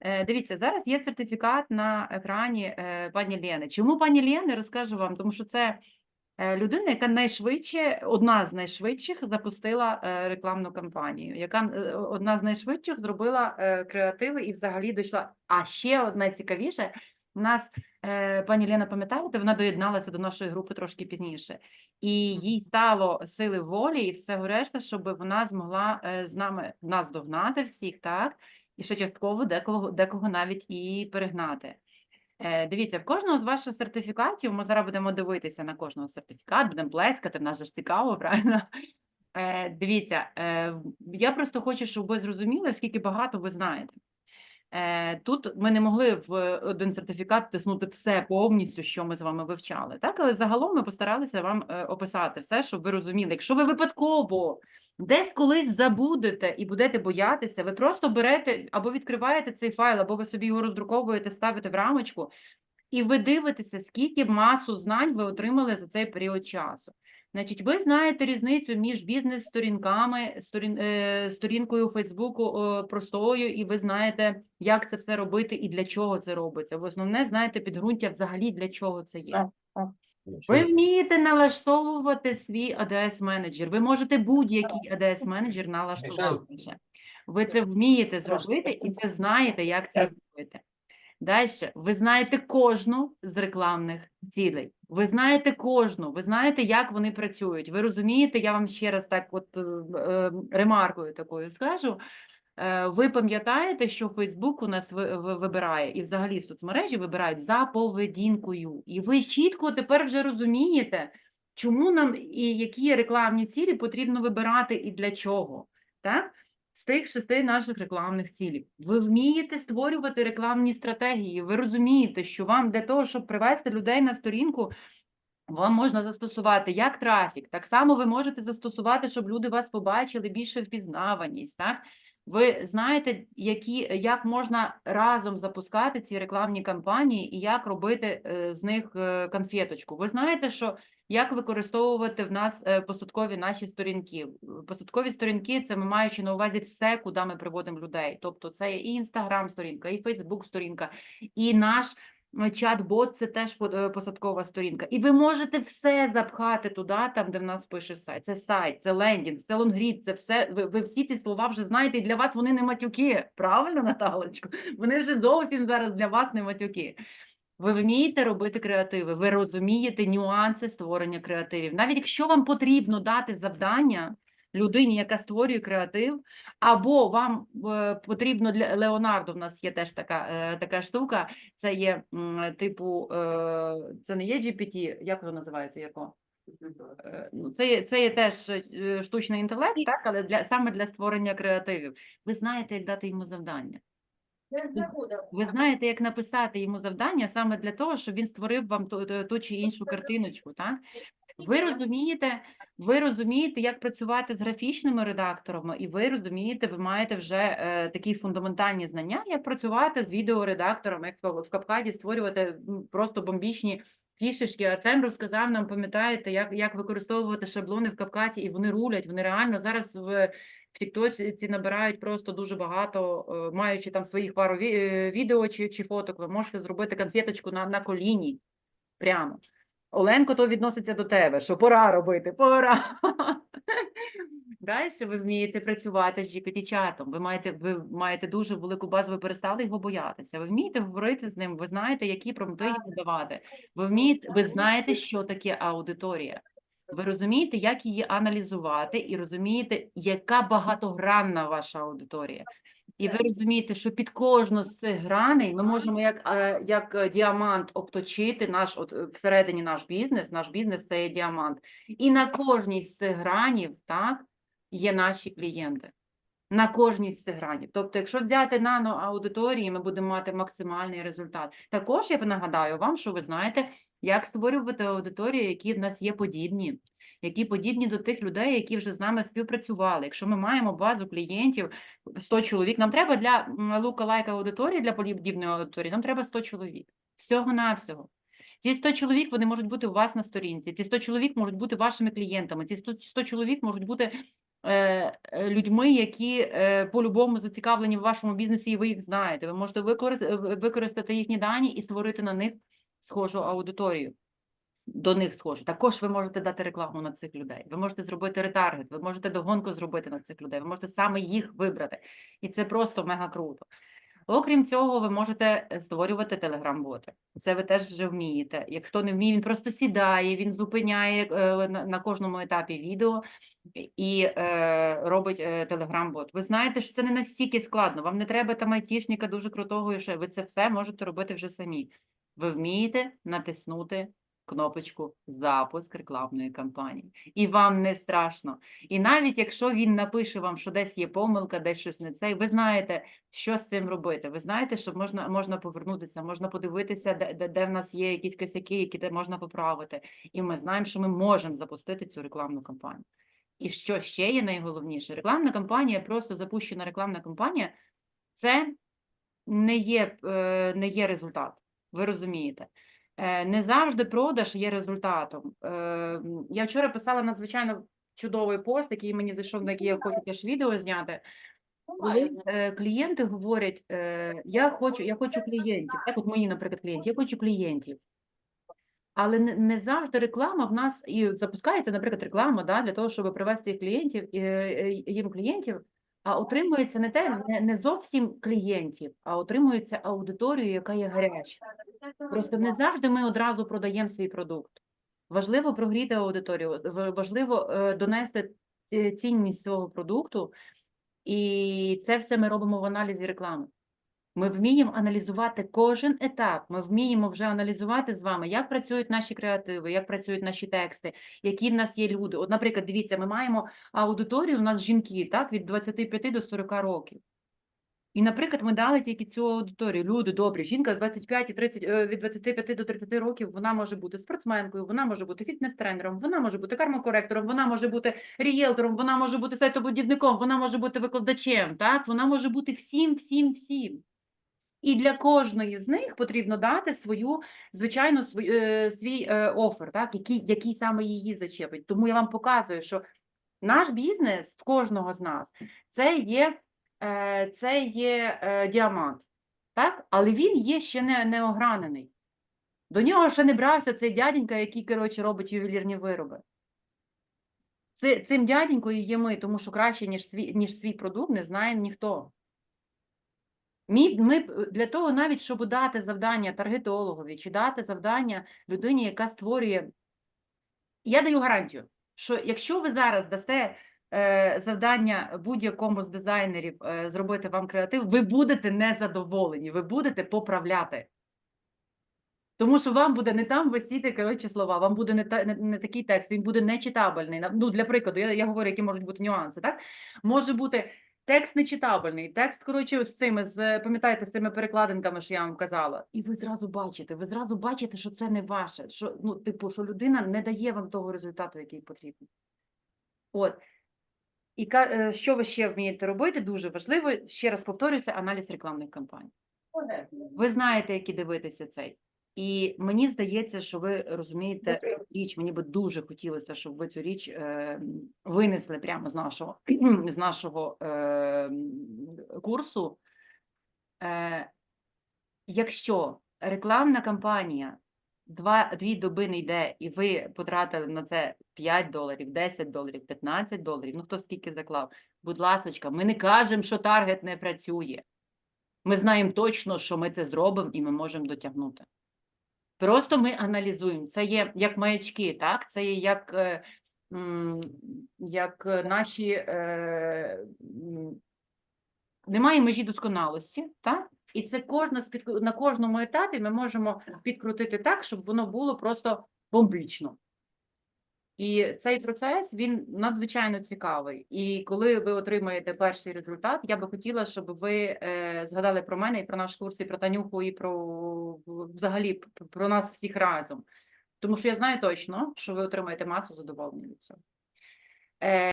Е, Дивіться, зараз є сертифікат на екрані е, пані Лєни. Чому пані Лєни? Розкажу вам, тому що це е, людина, яка найшвидше, одна з найшвидших запустила е, рекламну кампанію, яка е, одна з найшвидших зробила е, креативи і взагалі дійшла. А ще одна цікавіше, у нас пані Лена, пам'ятаєте, вона доєдналася до нашої групи трошки пізніше, і їй стало сили волі і всього решта, щоб вона змогла з нами нас догнати всіх, так? І ще частково декого, декого навіть і перегнати. Е, Дивіться, в кожного з ваших сертифікатів, ми зараз будемо дивитися на кожного сертифікат, будемо плескати, в нас же ж цікаво, правильно? Е, Дивіться, е, я просто хочу, щоб ви зрозуміли, скільки багато ви знаєте. Тут ми не могли в один сертифікат тиснути все повністю, що ми з вами вивчали. Так, але загалом ми постаралися вам описати все, щоб ви розуміли. Якщо ви випадково десь колись забудете і будете боятися, ви просто берете або відкриваєте цей файл, або ви собі його роздруковуєте, ставите в рамочку, і ви дивитеся, скільки масу знань ви отримали за цей період часу. Значить, ви знаєте різницю між бізнес-сторінками, сторін, е, сторінкою Фейсбуку е, простою, і ви знаєте, як це все робити і для чого це робиться. Ви основне знаєте підґрунтя взагалі для чого це є. Ви вмієте налаштовувати свій ADS менеджер. Ви можете будь-який ADS менеджер налаштувати. вже. Ви це вмієте зробити і це знаєте, як це Так. робити. Далі, ви знаєте кожну з рекламних цілей. Ви знаєте кожну, ви знаєте, як вони працюють. Ви розумієте, я вам ще раз так, от е, е, ремаркою такою скажу. Е, Ви пам'ятаєте, що Фейсбук у нас ви- ви- вибирає і взагалі соцмережі вибирають за поведінкою. І ви чітко тепер вже розумієте, чому нам і які рекламні цілі потрібно вибирати і для чого. Так? З тих шести наших рекламних цілей. Ви вмієте створювати рекламні стратегії. Ви розумієте, що вам для того, щоб привести людей на сторінку, вам можна застосувати як трафік, так само ви можете застосувати, щоб люди вас побачили більше впізнаваність. Так? Ви знаєте, які, як можна разом запускати ці рекламні кампанії і як робити е, з них е, конфеточку. Ви знаєте, що як використовувати в нас е, посадкові наші сторінки. Посадкові сторінки це ми маючи на увазі все, куди ми приводимо людей. Тобто це і інстаграм сторінка, і Фейсбук сторінка, і наш чат-бот це теж е, посадкова сторінка. І ви можете все запхати туди, там, де в нас пише сайт. Це сайт, це лендінг, це лонгрід, це все. Ви, ви всі ці слова вже знаєте, і для вас вони не матюки. Правильно, Наталочко? Вони вже зовсім зараз для вас не матюки. Ви вмієте робити креативи, ви розумієте нюанси створення креативів. Навіть якщо вам потрібно дати завдання людині, яка створює креатив, або вам е, потрібно для Леонардо, в нас є теж така, е, така штука, це є типу, е, це не є GPT, як воно називається? Яко? Ну, Це, є- це є теж штучний інтелект, так, але для, саме для створення креативів. Ви знаєте, як дати йому завдання. Ви знаєте, як написати йому завдання саме для того, щоб він створив вам ту, ту- ту чи іншу картиночку, так? Ви розумієте, ви розумієте, як працювати з графічними редакторами, і ви розумієте, ви маєте вже е, такі фундаментальні знання, як працювати з відеоредактором, як в CapCut створювати просто бомбічні фішечки. Артем розказав нам, пам'ятаєте, як, як використовувати шаблони в CapCut, і вони рулять, вони реально зараз в в Тіктоці набирають просто дуже багато, е, маючи там своїх пару ві- е, відео чи, чи фоток, ви можете зробити конфеточку на, на коліні прямо. Оленко, то відноситься до тебе, що пора робити, пора. Далі ви вмієте працювати з GPT-чатом, ви маєте, ви маєте дуже велику базу, ви перестали його боятися. Ви вмієте говорити з ним, ви знаєте, які йому давати. Ви вмієте, ви знаєте, що таке аудиторія. Ви розумієте, як її аналізувати, і розумієте, яка багатогранна ваша аудиторія. І ви розумієте, що під кожну з цих граней ми можемо як, е, як е, діамант обточити наш от е, всередині наш бізнес. Наш бізнес це є діамант. І на кожній з цих гранів так, є наші клієнти. На кожній з цих гранів. Тобто, якщо взяти нано аудиторії, ми будемо мати максимальний результат. Також я нагадаю вам, що ви знаєте, як створювати аудиторії, які в нас є подібні, які подібні до тих людей, які вже з нами співпрацювали. Якщо ми маємо базу клієнтів 100 чоловік, нам треба для лука-лайка аудиторії, для подібної аудиторії, нам треба 100 чоловік. Всього-навсього. Ці 100 чоловік вони можуть бути у вас на сторінці. Ці 100 чоловік можуть бути вашими клієнтами. Ці 100, 100 чоловік можуть бути е, е, людьми, які е, по-любому зацікавлені в вашому бізнесі, і ви їх знаєте. Ви можете використ- використати їхні дані і створити на них схожу аудиторію. До них схожу. Також ви можете дати рекламу на цих людей. Ви можете зробити ретаргет, ви можете догонку зробити на цих людей. Ви можете саме їх вибрати. І це просто мега круто. Окрім цього, ви можете е, створювати телеграм-боти. Це ви теж вже вмієте. Як хто не вміє, він просто сідає, він зупиняє е, на, кожному етапі відео і е, робить телеграм-бот. Ви знаєте, що це не настільки складно. Вам не треба там айтішника дуже крутого, і ще ви це все можете робити вже самі. Ви вмієте натиснути кнопочку запуск рекламної кампанії, і вам не страшно. І навіть якщо він напише вам, що десь є помилка, десь щось не це, ви знаєте, що з цим робити. Ви знаєте, що можна, можна повернутися, можна подивитися, де, де, де в нас є якісь косяки, які де можна поправити. І ми знаємо, що ми можемо запустити цю рекламну кампанію. І що ще є найголовніше? Рекламна кампанія, просто запущена рекламна кампанія, це не є, е, не є результат. Ви розумієте? Е, Не завжди продаж є результатом. Е, Я вчора писала надзвичайно чудовий пост, який мені зайшов, на який я хочу теж відео зняти. Коли е, клієнти говорять, я хочу, я хочу клієнтів, так от мої, наприклад, клієнти, я хочу клієнтів. Але не, завжди реклама в нас і запускається, наприклад, реклама да, для того, щоб привести клієнтів, їм клієнтів, а отримується не те, не, не зовсім клієнтів, а отримується аудиторію, яка є гаряча. Просто не завжди ми одразу продаємо свій продукт. Важливо прогріти аудиторію, важливо е, донести е, цінність свого продукту, і це все ми робимо в аналізі реклами. Ми вміємо аналізувати кожен етап. Ми вміємо вже аналізувати з вами, як працюють наші креативи, як працюють наші тексти, які в нас є люди. От, наприклад, дивіться, ми маємо аудиторію, у нас жінки, так, від 25 до 40 років. І, наприклад, ми дали тільки цю аудиторію. Люди добрі, жінка 25 і 30, е, від 25 до 30 років, вона може бути спортсменкою, вона може бути фітнес-тренером, вона може бути кармокоректором, вона може бути рієлтором, вона може бути сайтобудівником, вона може бути викладачем, так? Вона може бути всім, всім, всім. І для кожної з них потрібно дати свою, звичайно, свій, е, свій е, офер, так? Який, який саме її зачепить. Тому я вам показую, що наш бізнес в кожного з нас це є, це є е, діамант, так? але він є ще не, не огранений. До нього ще не брався цей дяденька, який, коротше, робить ювелірні вироби. Цим дяденькою є ми, тому що краще, ніж свій, ніж свій продукт, не знає ніхто. Мі, ми для того, навіть щоб дати завдання таргетологові чи дати завдання людині, яка створює. Я даю гарантію, що якщо ви зараз дасте е, завдання будь-якому з дизайнерів е, зробити вам креатив, ви будете незадоволені, ви будете поправляти. Тому що вам буде не там висіти коротше слова, вам буде не, та, не, не такий текст, він буде нечитабельний. Ну, для прикладу, я, я говорю, які можуть бути нюанси, так? Може бути текст нечитабельний, текст, коротше, з цими, з, пам'ятаєте, з цими перекладинками, що я вам казала. І ви зразу бачите, ви зразу бачите, що це не ваше, що, ну, типу, що людина не дає вам того результату, який потрібен. От. І е, що ви ще вмієте робити, дуже важливо, ще раз повторюся, аналіз рекламних кампаній. Ви знаєте, які дивитися цей. І мені здається, що ви розумієте річ. Мені би дуже хотілося, щоб ви цю річ е, винесли прямо з нашого, з нашого е, курсу. Е, якщо рекламна кампанія два, дві доби не йде, і ви потратили на це 5 доларів, 10 доларів, 15 доларів, ну хто скільки заклав, будь ласочка, ми не кажемо, що таргет не працює. Ми знаємо точно, що ми це зробимо і ми можемо дотягнути. Просто ми аналізуємо. Це є як маячки, так? Це є як, е, як е, наші е, немає межі досконалості, так? І це кожна на кожному етапі ми можемо підкрутити так, щоб воно було просто бомбічно. І цей процес він надзвичайно цікавий. І коли ви отримаєте перший результат, я би хотіла, щоб ви е, згадали про мене і про наш курс, і про Танюху, і про взагалі про нас всіх разом. Тому що я знаю точно, що ви отримаєте масу задоволення від цього. Е,